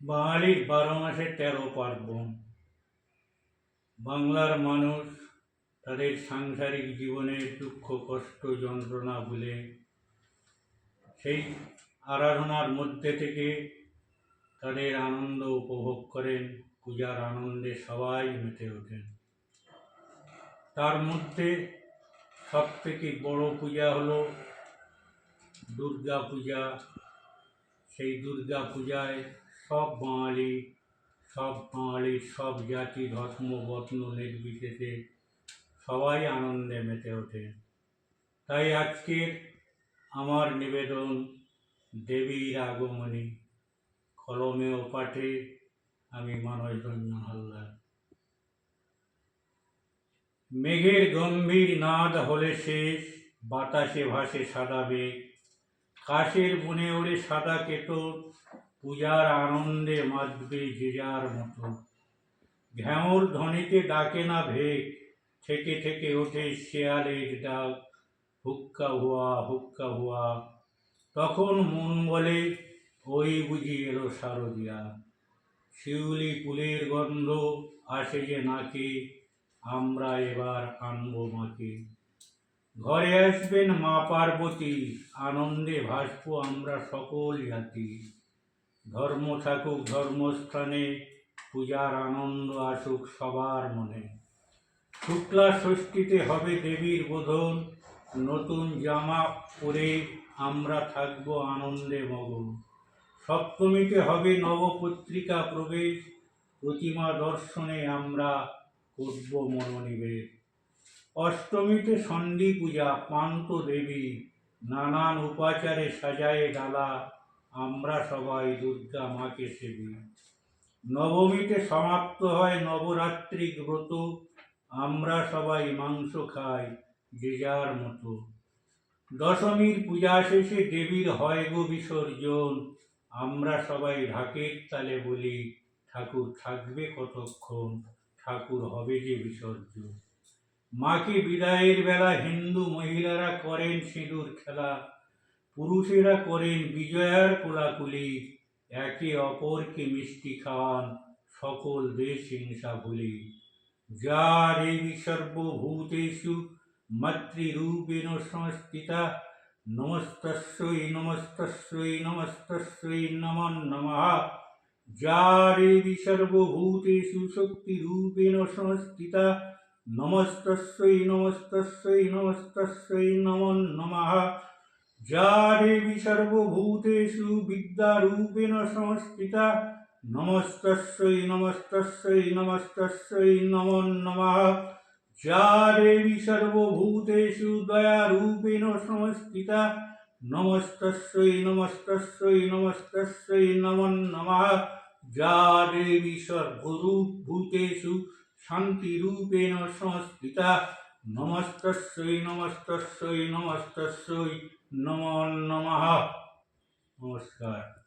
বাঙালির বারো মাসে তেরো পার্বণ। বাংলার মানুষ তাদের সাংসারিক জীবনের দুঃখ, কষ্ট, যন্ত্রণা ভুলে সেই আরাধনার মধ্যে থেকে তাদের আনন্দ উপভোগ করেন, পূজার আনন্দে সবাই মেতে ওঠেন। তার মধ্যে সব থেকে বড় পূজা হলো দুর্গা পূজা। সেই দুর্গা পূজায় সব বাঙালি সব বাঙালি, সব জাতি, ধর্ম, বর্ণ, নির্বিশেষে সবাই আনন্দে মেতে ওঠে। তাই আজকের আমার নিবেদন দেবীর আগমনী। কলমে ও পাঠে আমি মানবরঞ্জন হালদার। মেঘের গম্ভীর নাদ হলে শেষ, বাতাসে ভাসে সাদা মেঘ। কাশের বনে ওড়ে সাদা কেতর পূজার আনন্দে মাতবে যে যার মতো। ঘ্যামর ধ্বনিতে ডাকে না ভেক থেকে থেকে ওঠে শেয়ালের ডাক। হুক্কা হুয়া হুক্কা হুয়া। তখন মন বলে, ওই বুঝি এলো শারদিয়া। শিউলি ফুলের গন্ধ আসে যে নাকে, আমরা এবার আনব মাকে। ঘরে আসবেন মা পার্বতী, আনন্দে ভাসবো আমরা সকল জাতি। ধর্ম থাকুক ধর্মস্থানে, পূজার আনন্দ আসুক সবার মনে। শুক্লা ষষ্ঠীতে হবে দেবীর বোধন, নতুন জামা পরে আমরা থাকব আনন্দে মগন। সপ্তমীতে হবে নবপত্রিকা প্রবেশ, প্রতিমা দর্শনে আমরা করব মনোনিবেশ। অষ্টমীতে সন্ধি পূজা পান্ত দেবী, নানান উপাচারে সাজায়ে ডালা আমরা সবাই দুর্গা মাকে সেবি। নবমীতে সমাপ্ত হয় নবরাত্রিক ব্রত। আমরা সবাই মাংস খাই যে যার মতো। দশমীর পূজা শেষে দেবীর হয় গো বিসর্জন। আমরা সবাই ঢাকের তালে বলি, ঠাকুর থাকবে কতক্ষণ? ঠাকুর হবে যে বিসর্জন। মাকে বিদায়ের বেলা হিন্দু মহিলারা করেন সিঁদুর খেলা। পুরুষেরা করেন বিজয়ার কোলাকুলি। একে অপরকে মিষ্টি খাওয়ান সকল দেশ হিংসা ভুলি। যার এই সর্বভূতেষু, মাতৃরূপেণ সংস্থিতা। নমস্তস্যৈ নমস্তস্যৈ নমস্তস্যৈ নমো নমঃ। যার এই সর্বভূতেষু, শক্তিরূপেণ সংস্থিতা। নমস্তস্যৈ নমস্তস্যৈ নমস্তস্যৈ নমো নমঃ। যা দেবী সর্বভূতেষু বিদ্যারূপেণ সংস্থিতা নমস্তস্যৈ নমস্তস্যৈ নমস্তস্যৈ নমো নমঃ যা দেবী সর্বভূতেষু দয়ারূপেণ সংস্থিতা নমস্তস্যৈ নমস্তস্যৈ নমস্তস্যৈ নমো নমঃ যা দেবী সর্বভূতেষু শান্তিরূপেণ সংস্থিতা নমস্তস্যৈ নমস্তস্যই নমস্তস্যই নম নমঃ। নমস্কার।